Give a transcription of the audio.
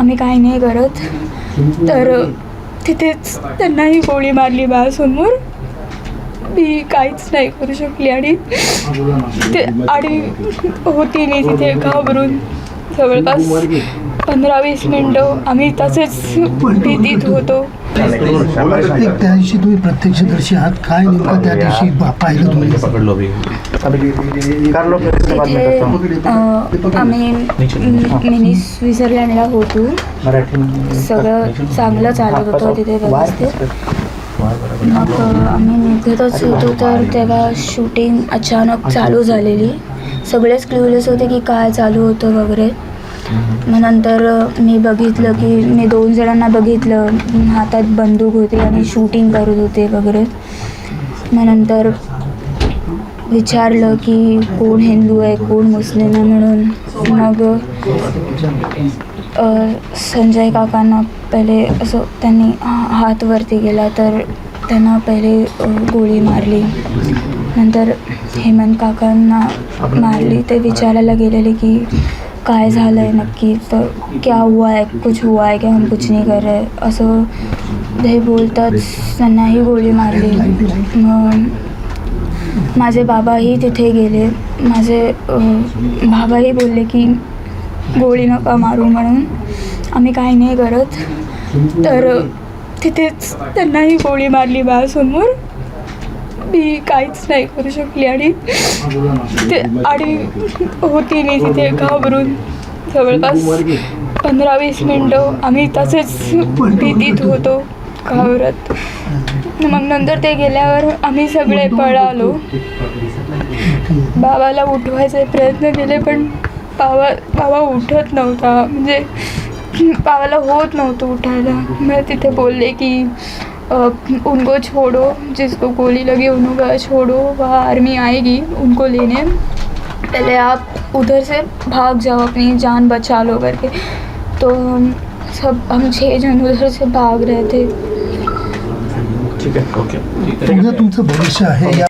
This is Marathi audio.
आम्ही काही नाही करत. तर तिथेच त्यांनाही गोळी मारली बाळासमोर मी काहीच नाही करू शकली आणि ते आणि होती मी तिथे घाबरून जवळपास. पंधरा वीस मिनटं आम्ही तसेच भीतीत होतो. प्रत्येक त्या दिवशी तुम्ही प्रत्यक्षदर्शी आहात. काय नेमकं त्या दिवशी पाहिलं तुम्ही? आम्ही मिनी स्वित्झर्लंडला होतो. सगळं चांगलं चालत होतं तिथे व्यवस्थित. मग आम्ही निघतच होतो तर तेव्हा शूटिंग अचानक चालू झालेली. सगळेच क्ल्यूलेस होते की काय चालू होतं वगैरे. मग नंतर मी बघितलं की मी दोन जणांना बघितलं. हातात बंदूक होती आणि शूटिंग करत होते वगैरे. मग नंतर विचारलं की कोण हिंदू आहे कोण मुस्लिम आहे म्हणून. मग संजय काकांना पहिले असं त्यांनी हात वरती गेला तर त्यांना पहिले गोळी मारली. नंतर हेमंत काकांना मारली. ते विचारायला गेलेले की काय झालं आहे नक्की? तर क्या हुआ है? कुछ हुआ है क्या? हम कुछ नाही कर रहे। असं हे बोलताच त्यांनाही गोळी मारली. मग माझे बाबाही तिथे गेले. माझे बाबाही बोलले की गोळी नका मारू म्हणून आम्ही काही नाही करत. तर तिथेच त्यांनाही गोळी मारली बाळासमोर. मी काहीच नाही करू शकली आणि ते आणि होती मी तिथे घाबरून जवळपास पंधरा वीस मिनटं आम्ही तसेच भीतीत होतो घाबरत. मग नंतर ते गेल्यावर आम्ही सगळे पळालो. बाबाला उठवायचे प्रयत्न केले पण बाबा बाबा उठत नव्हता. म्हणजे बाबाला होत नव्हतं उठायला. मग तिथे बोलले की उनको छोड़ो जिसको गोली लगी उनको छोड़ो वह आर्मी आएगी उनको लेने। पहले आप उधर से भाग जाओ अपनी जान बचा लो करके। तो हम सब हम छः जन उधर से भाग रहे थे। ठीक है ओके। तुमसे भविष्य है या